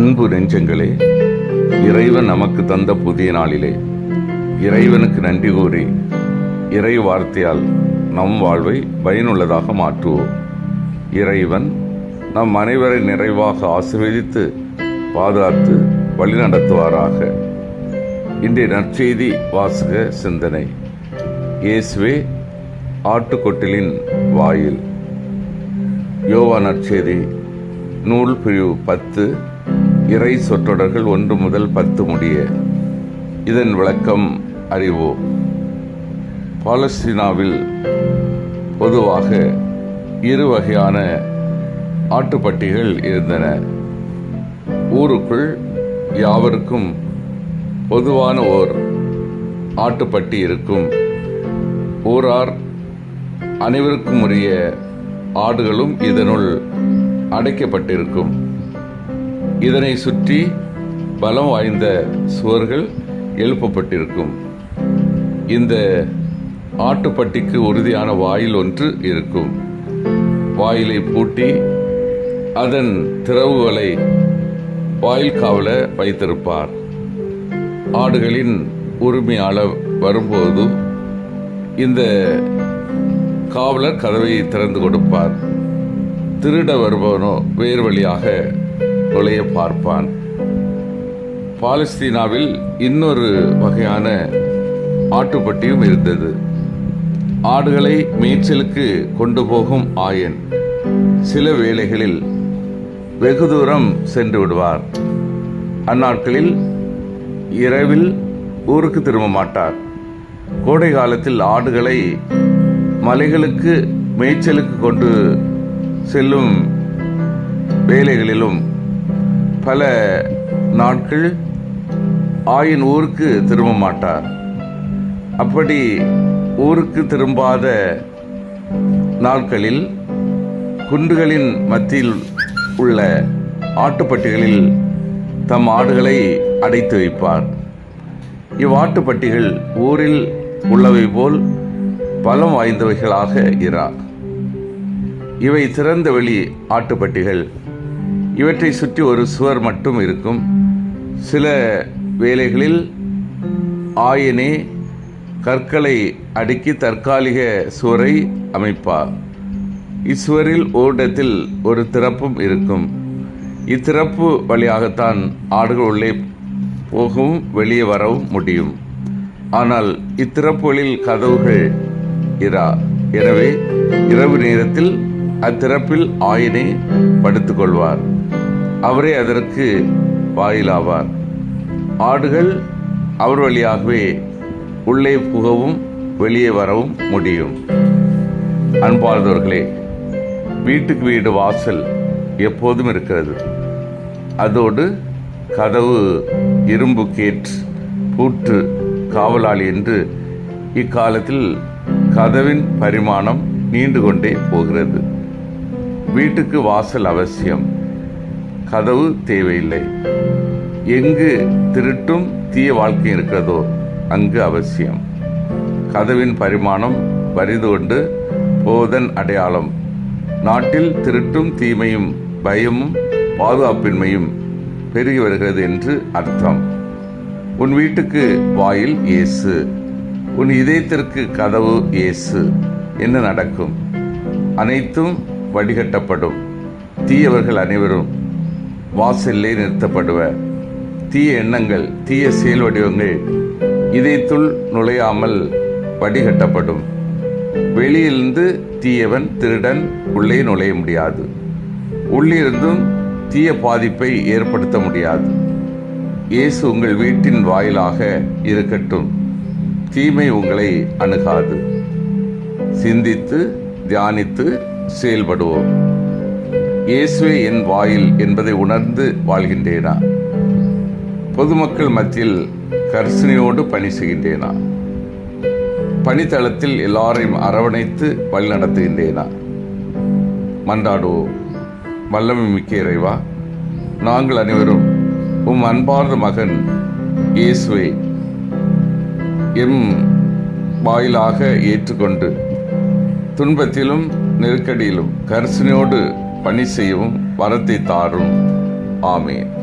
அன்பு நெஞ்சங்களே இறைவன் நமக்கு தந்த புதிய நாளிலே இறைவனுக்கு நன்றி கூறி இறை வார்த்தையால் நம் வாழ்வை பயனுள்ளதாக மாற்றுவோம். இறைவன் நம் அனைவரை நிறைவாக ஆசிர்வதித்து பாதுகாத்து வழிநடத்துவாராக. இன்றைய நற்செய்தி வாசக சிந்தனை. இயேசுவே ஆட்டுக்கொட்டிலின் வாயில். யோவா நற்செய்தி நூல் பிரிவு பத்து இறை சொற்றொடர்கள் ஒன்று முதல் பத்து முடிய. இதன் விளக்கம் அறிவோம் பாலஸ்தீனாவில் பொதுவாக இரு வகையான ஆட்டுப்பட்டிகள் இருந்தன. ஊருக்குள் யாவருக்கும் பொதுவான ஓர் ஆட்டுப்பட்டி இருக்கும். ஊரார் அனைவருக்கும் உரிய ஆடுகளும் இதனுள் அடைக்கப்பட்டிருக்கும். இதனை சுற்றி பலம் வாய்ந்த சுவர்கள் எழுப்பப்பட்டிருக்கும். இந்த ஆட்டுப்பட்டிக்கு உறுதியான வாயில் ஒன்று இருக்கும். வாயிலை பூட்டி அதன் திறவுகளை வாயில் காவல வைத்திருப்பார். ஆடுகளின் உரிமையாளர் வரும்போது இந்த காவலர் கதவை திறந்து கொடுப்பார். திருட வருபவனோ வேறு வழியாக நுழைய பார்ப்பான். பாலஸ்தீனாவில் இன்னொரு வகையான ஆட்டுப்பட்டியும் இருந்தது. ஆடுகளை மேய்ச்சலுக்கு கொண்டு போகும் ஆயன் சில வேளைகளில் வெகு தூரம் சென்று விடுவார். அந்நாட்களில் இரவில் ஊருக்கு திரும்ப மாட்டார். கோடை காலத்தில் ஆடுகளை மலைகளுக்கு மேய்ச்சலுக்கு கொண்டு செல்லும் வேலைகளிலும் பல நாட்கள் ஆயின் ஊருக்கு திரும்ப மாட்டார். அப்படி ஊருக்கு திரும்பாத நாட்களில் குன்றுகளின் மத்தியில் உள்ள ஆட்டுப்பட்டிகளில் தம் ஆடுகளை அடைத்து வைப்பார். இவ்வாட்டுப்பட்டிகள் ஊரில் உள்ளவை போல் பலம் வாய்ந்தவைகளாக இரா. இவை திறந்த வெளி ஆட்டுப்பட்டிகள். இவற்றை சுற்றி ஒரு சுவர் மட்டும் இருக்கும். சில வேளைகளில் ஆயனே கற்களை அடுக்கி தற்காலிக சுவரை அமைப்பார். இச்சுவரில் ஓரிடத்தில் ஒரு திறப்பும் இருக்கும். இத்திறப்பு வழியாகத்தான் ஆடுகள் உள்ளே போகவும் வெளியே வரவும் முடியும். ஆனால் இத்திறப்புகளில் கதவுகள் இரா எனவே இரவு நேரத்தில் அத்திறப்பில் ஆயினை படுத்துக்கொள்வார். அவரே அதற்கு வாயிலாவார். ஆடுகள் அவர் வழியாகவே உள்ளே புகவும் வெளியே வரவும் முடியும். அன்பார்ந்தவர்களே வீட்டுக்கு வீடு வாசல் எப்போதும் இருக்கிறது. அதோடு கதவு இரும்பு கேட் பூட்டு காவலாளி என்று இக்காலத்தில் கதவின் பரிமாணம் நீண்டு கொண்டே போகிறது. வீட்டுக்கு வாசல் அவசியம். கதவு தேவையில்லை. எங்கு திருட்டும் தீய வாழ்க்கை இருக்கிறதோ அங்கு அவசியம். கதவின் பரிமாணம் வரிது கொண்டு போதன் அடையாளம். நாட்டில் திருட்டும் தீமையும் பயமும் பாதுகாப்பின்மையும் பெருகி வருகிறது என்று அர்த்தம். உன் வீட்டுக்கு வாயில் இயேசு. உன் இதயத்திற்கு கதவு இயேசு என்ன நடக்கும். அனைத்தும் வடிகட்டப்படும். தீயவர்கள் அனைவரும் வாசல்லே நிறுத்தப்படுவ. தீய எண்ணங்கள் தீய செயல் வடிவங்கள் இதயத்துள் நுழையாமல் வடிகட்டப்படும். வெளியிலிருந்து தீயவன் திருடன் உள்ளே நுழைய முடியாது. உள்ளிருந்தும் தீய பாதிப்பை ஏற்படுத்த முடியாது. இயேசு உங்கள் வீட்டின் வாயிலாக இருக்கட்டும். தீமை உங்களை அணுகாது. சிந்தித்து தியானித்து செயல்படுவோம். இயேசுவே என் வாயில் என்பதை உணர்ந்து வாழ்கின்றேனா? பொதுமக்கள் மத்தியில் கர்சனையோடு பணி செய்கின்றேனா? பணித்தளத்தில் எல்லாரையும் அரவணைத்து வழிநடத்துகின்றேனா மன்றாடுவோம் வல்லமை மிக்க இறைவா நாங்கள் அனைவரும் உம் அன்பார்ந்த மகன் இயேசுவை எம் வாயிலாக ஏற்றுக்கொண்டு துன்பத்திலும் நெருக்கடியிலும் கரிசனையோடு பணி செய்யவும் வரத்தை தாரும். ஆமேன்.